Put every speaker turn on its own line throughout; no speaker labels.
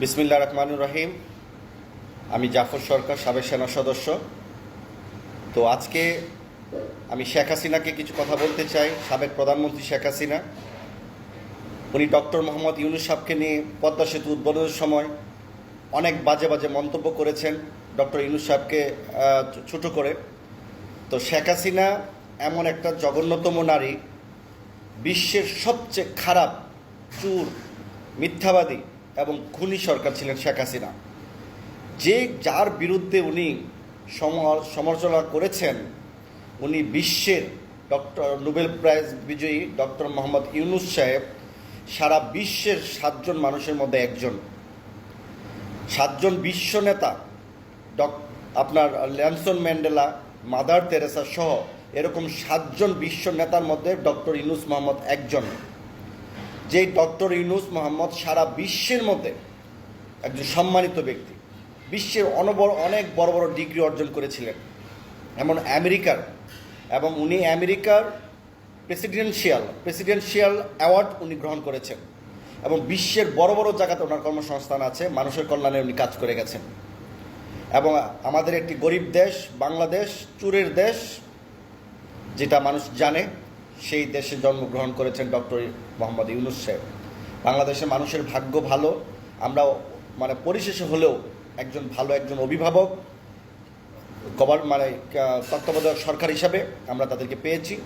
বিসমিল্লা রহমানুর রহিম। আমি জাফর সরকার সাবেক সেনা সদস্য। তো আজকে আমি শেখ হাসিনাকে কিছু কথা বলতে চাই। সাবেক প্রধানমন্ত্রী শেখ হাসিনা উনি ডক্টর মোহাম্মদ ইউনুস সাহকে নিয়ে পদ্মা সেতু উদ্বোধনের সময় অনেক বাজে বাজে মন্তব্য করেছেন ডক্টর ইউনুস সাহেবকে আহ, ছোট করে। তো শেখ হাসিনা এমন একটা জঘন্যতম নারী বিশ্বের সবচেয়ে খারাপ চুর মিথ্যাবাদী এবং খুনি সরকার ছিলেন শেখ হাসিনা। যে যার বিরুদ্ধে উনি সম- সমালোচনা করেছেন, উনি বিশ্বের ডক্টর নোবেল প্রাইজ বিজয়ী ডক্টর মোহাম্মদ ইউনুস সাহেব সারা বিশ্বের সাতজন মানুষের মধ্যে একজন। সাতজন বিশ্ব নেতা, ডক, আপনার ল্যানসন ম্যান্ডেলা, মাদার তেরেসা সহ এরকম সাতজন বিশ্ব নেতার মধ্যে ডক্টর ইউনুস মোহাম্মদ একজন। যেই ডক্টর ইউনুস মোহাম্মদ সারা বিশ্বের মধ্যে একজন সম্মানিত ব্যক্তি, বিশ্বের অনবর, অনেক বড় বড় ডিগ্রি অর্জন করেছিলেন। এমন আমেরিকার, এবং উনি আমেরিকার প্রেসিডেন্সিয়াল প্রেসিডেন্সিয়াল অ্যাওয়ার্ড উনি গ্রহণ করেছেন। এবং বিশ্বের বড় বড় জায়গাতে ওনার কর্মসংস্থান আছে, মানুষের কল্যাণে উনি কাজ করে গেছেন। এবং আমাদের একটি গরিব দেশ, বাংলাদেশ, চুরের দেশ, যেটা মানুষ জানে সেই দেশে জন্মগ্রহণ করেছেন ডক্টর মোহাম্মদ ইউনুস সাহেব। বাংলাদেশের মানুষের ভাগ্য ভালো, আমরা মানে পরিশেষে হলেও একজন ভালো একজন অভিভাবক, গভর্ন মানে তত্ত্বাবধায়ক সরকার হিসাবে আমরা তাদেরকে পেয়েছি।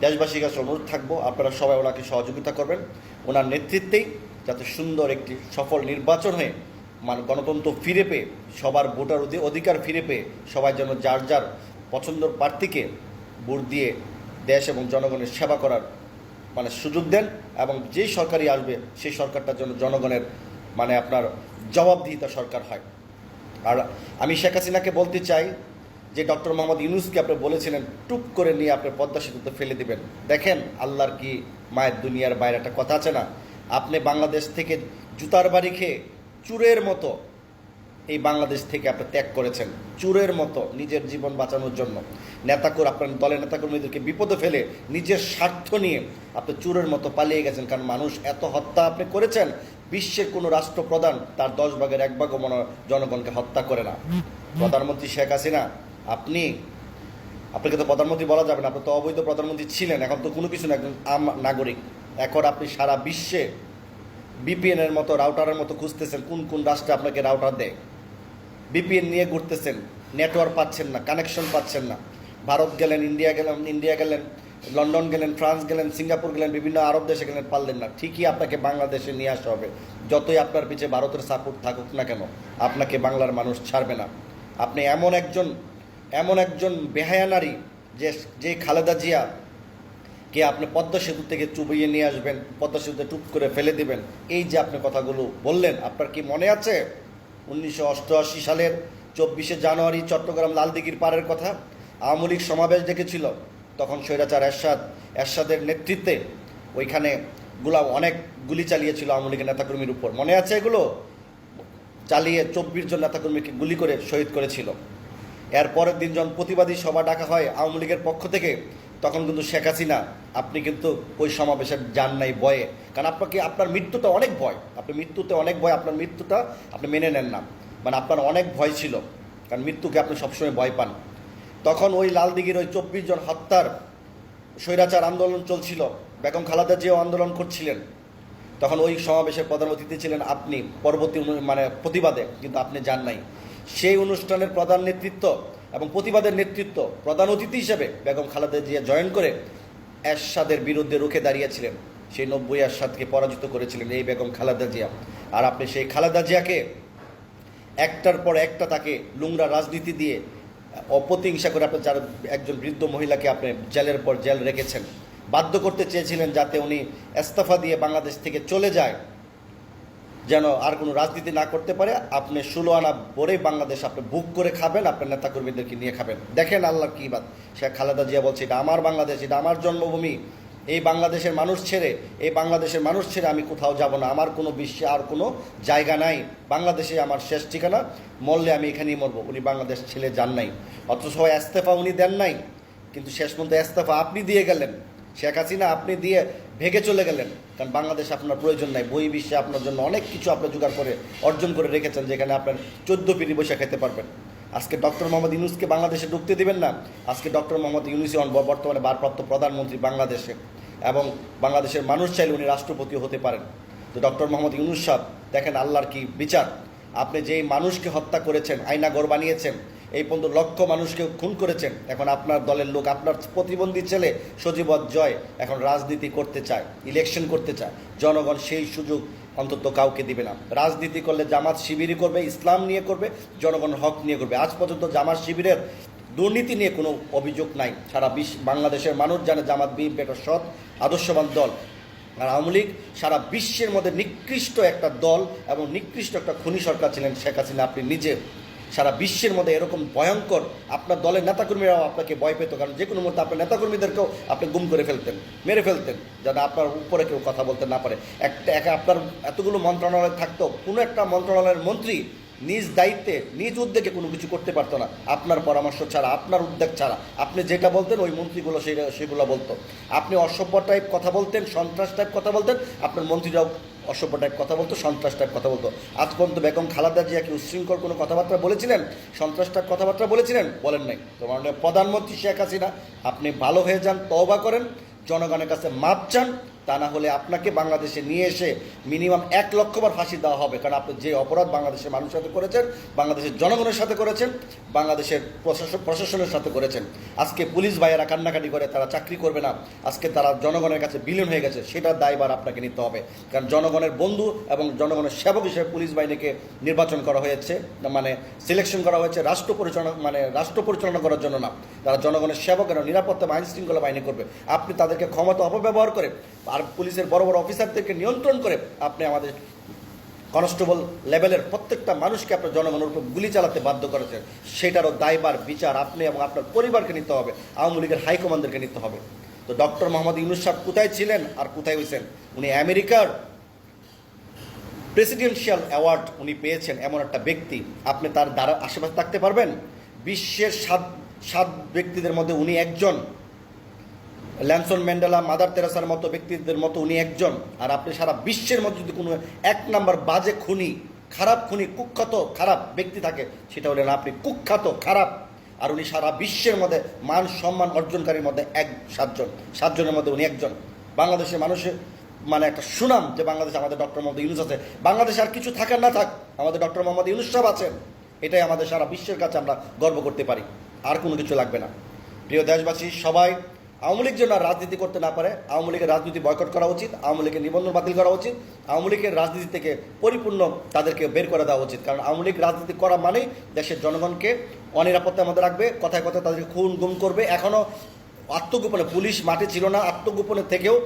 দেশবাসীর কাছে অনুরোধ থাকব, আপনারা সবাই ওনাকে সহযোগিতা করবেন। ওনার নেতৃত্বেই যাতে সুন্দর একটি সফল নির্বাচন হয়ে মানে গণতন্ত্র ফিরে পেয়ে, সবার ভোটার অধি- অধিকার ফিরে পেয়ে, সবাই যেন যার যার পছন্দের প্রার্থীকে ভোট দিয়ে দেশ এবং জনগণের সেবা করার মানে সুযোগ দেন এবং যেই সরকারই আসবে, সেই সরকারটার জন্য জনগণের মানে আপনার জবাবদিহিতা সরকার হয়। আর আমি শেখ হাসিনাকে বলতে চাই যে ডক্টর মোহাম্মদ ইউনুসকে আপনি বলেছিলেন টুপ করে নিয়ে আপনি পদ্মা সেতুতে ফেলে দিবেন। দেখেন, আল্লাহর কি মায়ের দুনিয়ার বাইরে একটা কথা আছে না? আপনি বাংলাদেশ থেকে জুতার বাড়ি খেয়ে চুরের মতো এই বাংলাদেশ থেকে আপনি ত্যাগ করেছেন চুরের মতো নিজের জীবন বাঁচানোর জন্য। নেতাকর আপনার দলের নেতাকর্মীদেরকে বিপদে ফেলে নিজের স্বার্থ নিয়ে আপনি চুরের মতো পালিয়ে গেছেন, কারণ মানুষ এত হত্যা আপনি করেছেন, বিশ্বের কোনো রাষ্ট্রপ্রধান তার দশ ভাগের এক ভাগও মনে জনগণকে হত্যা করে না। প্রধানমন্ত্রী শেখ হাসিনা, আপনি, আপনাকে তো প্রধানমন্ত্রী বলা যাবে না, আপনি তো অবৈধ প্রধানমন্ত্রী ছিলেন, এখন তো কোনো কিছু না, একজন আম নাগরিক। এখন আপনি সারা বিশ্বে বিপিএনের মতো রাউটারের মতো খুঁজতেছেন কোন কোন রাষ্ট্রে আপনাকে রাউটার দেয়। বিপিএন নিয়ে ঘুরতেছেন নেটওয়ার্ক পাচ্ছেন না কানেকশন পাচ্ছেন না। ভারত গেলেন ইন্ডিয়া গেলেন ইন্ডিয়া গেলেন লন্ডন গেলেন ফ্রান্স গেলেন সিঙ্গাপুর গেলেন, বিভিন্ন আরব দেশে গেলেন, পারলেন না। ঠিকই আপনাকে বাংলাদেশে নিয়ে আসতে হবে। যতই আপনার পিছিয়ে ভারতের সাপোর্ট থাকুক না কেন, আপনাকে বাংলার মানুষ ছাড়বে না। আপনি এমন একজন এমন একজন বেহায়া নারী যে যে খালেদা জিয়া কে আপনি পদ্মা সেতু থেকে চুবিয়ে নিয়ে আসবেন, পদ্মা সেতুতে টুপ করে ফেলে দিবেন। এই যে আপনি কথাগুলো বললেন, আপনার কি মনে আছে? উনিশশো অষ্টআশি সালের চব্বিশে জানুয়ারি চট্টগ্রাম লালদিঘির পাড়ের কথা আওয়ামী লীগ সমাবেশ ডেকেছিল। তখন স্বৈরাচার এরশাদ, এরশাদের নেতৃত্বে ওইখানে গুলা অনেক গুলি চালিয়েছিল আওয়ামী লীগের নেতাকর্মীর উপর। মনে আছে এগুলো? চালিয়ে চব্বিশ জন নেতাকর্মীকে গুলি করে শহীদ করেছিল। এর পরের দিন যখন প্রতিবাদী সভা ডাকা হয় আওয়ামী লীগের পক্ষ থেকে, তখন কিন্তু শেখ হাসিনা, আপনি কিন্তু ওই সমাবেশে যান নাই ভয়ে কারণ আপনাকে, আপনার মৃত্যুটা অনেক ভয়। আপনার মৃত্যুতে অনেক ভয়, আপনার মৃত্যুটা আপনি মেনে নেন না। মানে আপনার অনেক ভয় ছিল। কারণ মৃত্যুকে আপনি সবসময় ভয় পান। তখন ওই লালদিঘির ওই চব্বিশ জন হত্যার স্বৈরাচার আন্দোলন চলছিল। বেগম খালাদা জিয়াও আন্দোলন করছিলেন। তখন ওই সমাবেশের প্রধান অতিথি ছিলেন আপনি। পরবর্তী মানে প্রতিবাদে কিন্তু আপনি যান নাই। সেই অনুষ্ঠানের প্রধান নেতৃত্ব এবং প্রতিবাদের নেতৃত্ব প্রধান অতিথি হিসেবে বেগম খালেদা জিয়া জয়েন করে এরশাদের বিরুদ্ধে রুখে দাঁড়িয়েছিলেন। সেই নব্বই এরশাদকে পরাজিত করেছিলেন এই বেগম খালেদা জিয়া। আর আপনি সেই খালেদা জিয়াকে একটার পর একটা তাকে লুংরা রাজনীতি দিয়ে অপ্রতিহিংসা করে আপনি যার একজন বৃদ্ধ মহিলাকে আপনি জেলের পর জেল রেখেছেন। বাধ্য করতে চেয়েছিলেন যাতে উনি ইস্তফা দিয়ে বাংলাদেশ থেকে চলে যায়। যেন আর কোনো রাজনীতি না করতে পারে। আপনি ষোলো আনা বড়ে বাংলাদেশ আপনি বুক করে খাবেন, আপনার নেতাকর্মীদেরকে নিয়ে খাবেন। দেখেন আল্লাহ কী বাত। শেখ খালেদা জিয়া বলছে, এটা আমার বাংলাদেশ, এটা আমার জন্মভূমি। এই বাংলাদেশের মানুষ ছেড়ে, এই বাংলাদেশের মানুষ ছেড়ে আমি কোথাও যাব না। আমার কোনো বিশ্বে আর কোনো জায়গা নাই। বাংলাদেশে আমার শেষ ঠিকানা। মরলে আমি এখানেই মরবো। উনি বাংলাদেশ ছেলে যান নাই। অথচ ইস্তফা উনি দেন নাই। কিন্তু শেষ পর্যন্ত ইস্তফা আপনি দিয়ে গেলেন। শেখ হাসিনা আপনি দিয়ে ভেগে চলে গেলেন। কারণ বাংলাদেশ আপনার প্রয়োজন নাই। বই বিশ্বে আপনার জন্য অনেক কিছু আপনি জোগাড় করে, অর্জন করে রেখেছেন, যেখানে আপনার চোদ্দ পিড়ি বসে খেতে পারবেন। আজকে ডক্টর মোহাম্মদ ইউনুসকে বাংলাদেশে ঢুকতে দেবেন না। আজকে ডক্টর মোহাম্মদ ইউনুসই বর্তমানে ভারপ্রাপ্ত প্রধানমন্ত্রী বাংলাদেশে। এবং বাংলাদেশের মানুষ চাইলে উনি রাষ্ট্রপতিও হতে পারেন। তো ডক্টর মোহাম্মদ ইউনুস সাহ দেখেন আল্লাহর কি বিচার। আপনি যেই মানুষকে হত্যা করেছেন আয়না গড় বানিয়েছেন এই পর্যন্ত লক্ষ মানুষকে খুন করেছেন। এখন আপনার দলের লোক, আপনার প্রতিবন্ধী ছেলে সজীবত জয় এখন রাজনীতি করতে চায় ইলেকশন করতে চায়। জনগণ সেই সুযোগ অন্তত কাউকে দিবে না। রাজনীতি করলে জামাত শিবিরই করবে, ইসলাম নিয়ে করবে, জনগণ হক নিয়ে করবে। আজ পর্যন্ত জামাত শিবিরের দুর্নীতি নিয়ে কোনো অভিযোগ নাই। সারা বিশ্ব, বাংলাদেশের মানুষ জানে জামাত, বিএনপি একটা সৎ, আদর্শবান দল। আর আওয়ামী লীগ সারা বিশ্বের মধ্যে নিকৃষ্ট একটা দল এবং নিকৃষ্ট একটা খুনি সরকার ছিলেন শেখ হাসিনা। আপনি নিজে সারা বিশ্বের মধ্যে এরকম ভয়ঙ্কর আপনার দলের নেতাকর্মীরাও আপনাকে ভয় পেত, কারণ যে কোনো মুহূর্তে আপনার নেতাকর্মীদেরকেও আপনি গুম করে ফেলতেন, মেরে ফেলতেন যাতে আপনার উপরে কেউ কথা বলতে না পারে। একটা একা আপনার এতগুলো মন্ত্রণালয় থাকতো, কোনো একটা মন্ত্রণালয়ের মন্ত্রী নিজ দায়িত্বে, নিজ উদ্যোগে কোনো কিছু করতে পারতো না। আপনার পরামর্শ ছাড়া, আপনার উদ্যোগ ছাড়া, আপনি যেটা বলতেন ওই মন্ত্রীগুলো সেগুলো বলতো। আপনি অসভ্য টাইপ কথা বলতেন, সন্ত্রাস টাইপ কথা বলতেন, আপনার মন্ত্রীরাও অসভ্য টাইপ কথা বলতো, সন্ত্রাস টাইপ কথা বলতো। আজ পর্যন্ত বেগম, খালাদা জিয়া কি উশৃঙ্খল কোনো কথাবার্তা বলেছিলেন? সন্ত্রাস টাইপ কথাবার্তা বলেছিলেন? বলেন নাই। তো মাননীয় প্রধানমন্ত্রী শেখ হাসিনা, আপনি ভালো হয়ে যান, তওবা করেন, জনগণের কাছে মাপ চান তা না হলে আপনাকে বাংলাদেশে নিয়ে এসে মিনিমাম এক লক্ষবার ফাঁসি দেওয়া হবে। কারণ আপনি যে অপরাধ বাংলাদেশের মানুষের সাথে করেছেন, বাংলাদেশের জনগণের সাথে করেছেন, বাংলাদেশের প্রশাসন প্রশাসনের সাথে করেছেন। আজকে পুলিশ ভাইয়েরা কান্নাকাটি করে, তারা চাকরি করবে না। আজকে তারা জনগণের কাছে বিলীন হয়ে গেছে সেটার দায়বার আপনাকে নিতে হবে। কারণ জনগণের বন্ধু এবং জনগণের সেবক হিসেবে পুলিশ বাহিনীকে নির্বাচন করা হয়েছে মানে সিলেকশন করা হয়েছে রাষ্ট্র পরিচালনা মানে রাষ্ট্র পরিচালনা করার জন্য না। তারা জনগণের সেবক এবং নিরাপত্তা আইন শৃঙ্খলা বাহিনী করবে। আপনি তাদেরকে ক্ষমতা অপব্যবহার করে আর পুলিশের বড় বড় অফিসারদেরকে নিয়ন্ত্রণ করে আপনি আমাদের কনস্টেবল লেভেলের প্রত্যেকটা মানুষকে আপনার জনগণের উপর গুলি চালাতে বাধ্য করেছেন। সেটারও দায়বার বিচার আপনি এবং আপনার পরিবারকে নিতে হবে, আওয়ামী লীগের হাইকমান্ডারকে নিতে হবে। তো ডক্টর মোহাম্মদ ইউনুস সাহেব কোথায় ছিলেন আর কোথায় হয়েছেন? উনি আমেরিকার প্রেসিডেন্সিয়াল অ্যাওয়ার্ড উনি পেয়েছেন এমন একটা ব্যক্তি। আপনি তার দ্বারা আশেপাশে থাকতে পারবেন? বিশ্বের সাত সাত ব্যক্তিদের মধ্যে উনি একজন। ল্যানসন ম্যান্ডেলা, মাদার তেরাসার মতো ব্যক্তিদের মতো উনি একজন। আর আপনি সারা বিশ্বের মধ্যে যদি কোনো এক নাম্বার বাজে খুনি, খারাপ খুনি, কুখ্যাত, খারাপ ব্যক্তি থাকে, সেটা হলেন আপনি কুখ্যাত, খারাপ। আর উনি সারা বিশ্বের মধ্যে মান সম্মান অর্জনকারীর মধ্যে এক, সাতজন। সাতজনের মধ্যে উনি একজন। বাংলাদেশের মানুষের মানে একটা সুনাম যে বাংলাদেশে আমাদের ডক্টর মোহাম্মদ ইউনুস আছে। বাংলাদেশে আর কিছু থাকার না থাক, আমাদের ডক্টর মোহাম্মদ ইউনুস সাহেব আছেন। এটাই আমাদের সারা বিশ্বের কাছে আমরা গর্ব করতে পারি। আর কোনো কিছু লাগবে না। প্রিয় দেশবাসী, সবাই আওয়ামী লীগ যেন রাজনীতি করতে না পারে, আওয়ামী লীগের রাজনীতি বয়কট করা উচিত, আওয়ামী লীগের নিবন্ধন বাতিল করা উচিত, আওয়ামী লীগের রাজনীতি থেকে পরিপূর্ণ তাদেরকে বের করে দেওয়া উচিত। কারণ আওয়ামী লীগ রাজনীতি করা মানেই দেশের জনগণকে অনিরাপত্তার মধ্যে রাখবে, কথায় কথায় তাদেরকে খুন গুম করবে। এখনও আত্মগোপনে পুলিশ মাঠে ছিল না, আত্মগোপনে থেকেও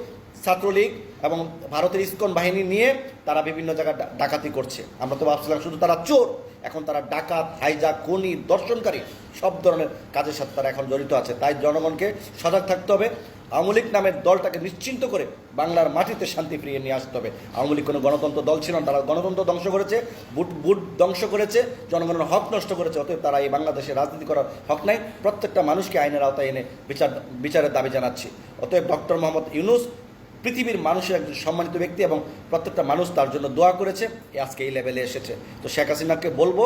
ছাত্রলীগ এবং ভারতের ইস্কন বাহিনী নিয়ে তারা বিভিন্ন জায়গায় ডাকাতি করছে। আমরা তো ভাবছিলাম শুধু তারা চোর, এখন তারা ডাকাত, হাইজাক, খুনি, দর্শনকারী সব ধরনের কাজের সাথে তারা এখন জড়িত আছে। তাই জনগণকে সজাগ থাকতে হবে। আওয়ামী লীগ নামের দলটাকে নিশ্চিন্ত করে বাংলার মাটিতে শান্তি ফিরিয়ে নিয়ে আসতে হবে। আওয়ামী লীগ কোনো গণতন্ত্র দল ছিল না, তারা গণতন্ত্র ধ্বংস করেছে বুট বুট ধ্বংস করেছে, জনগণের হক নষ্ট করেছে, অতএব তারা এই বাংলাদেশে রাজনীতি করার হক নাই। প্রত্যেকটা মানুষকে আইনের আওতায় এনে বিচার, বিচারের দাবি জানাচ্ছি। অতএব ডক্টর মোহাম্মদ ইউনুস পৃথিবীর মানুষের একজন সম্মানিত ব্যক্তি এবং প্রত্যেকটা মানুষ তার জন্য দোয়া করেছে। আজকে এই লেভেলে এসেছে। তো শেখ হাসিনাকে বলব,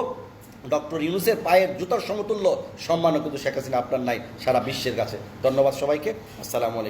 ডক্টর ইউনুসের পায়ের জুতার সমতুল্য সম্মানও কিন্তু শেখ হাসিনা আপনার নাই সারা বিশ্বের কাছে। ধন্যবাদ সবাইকে। আসসালামু আলাইকুম।